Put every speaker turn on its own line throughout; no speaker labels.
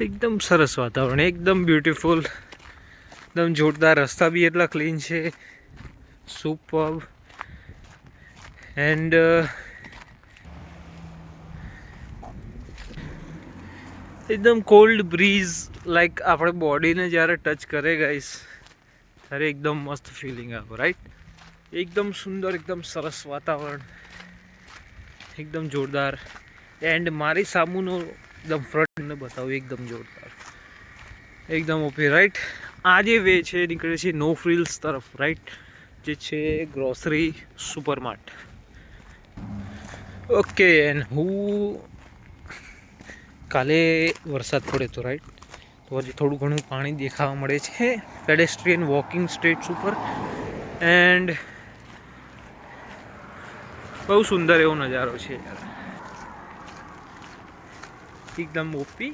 એકદમ સરસ વાતાવરણ, એકદમ બ્યુટિફુલ એકદમ જોરદાર રસ્તા બી એટલા ક્લીન છે. સુપર એન્ડ એકદમ કોલ્ડ બ્રીઝ લાઈક આપણે બોડીને જ્યારે ટચ કરે ગાઈસ ત્યારે એકદમ મસ્ત ફિલિંગ આવે રાઈટ એકદમ સુંદર, એકદમ સરસ વાતાવરણ. એકદમ જોરદાર. એન્ડ મારી સામુનો એકદમ ફ્રન્ટને બતાવું, એકદમ જોરદાર. એકદમ ઓપી રાઈટ આ જે વે છે નીકળે છે નો ફ્રિલ્સ તરફ રાઈટ જે છે ગ્રોસરી સુપરમાર્ટ ઓકે એન્ડ હું કાલે વરસાદ પડે તો રાઈટ તો હજી થોડું ઘણું પાણી દેખાવા મળે છે. પેડેસ્ટ્રીયન વોકિંગ સ્ટ્રીટ્સ ઉપર. એન્ડ બહુ સુંદર એવો નજારો છે યાર. એકદમ ઓપી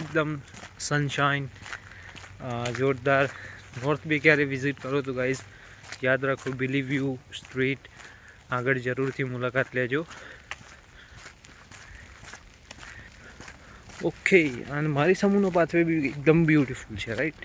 એકદમ સનશાઇન જોરદાર નોર્થ બી ક્યારે વિઝિટ કરો તો ગાઈઝ યાદ રાખો બિલીવ યુ સ્ટ્રીટ આગળ જરૂરથી મુલાકાત લેજો. ઓકે અને મારી સમૂહનો પાથવે બી એકદમ બ્યુટીફુલ છે રાઈટ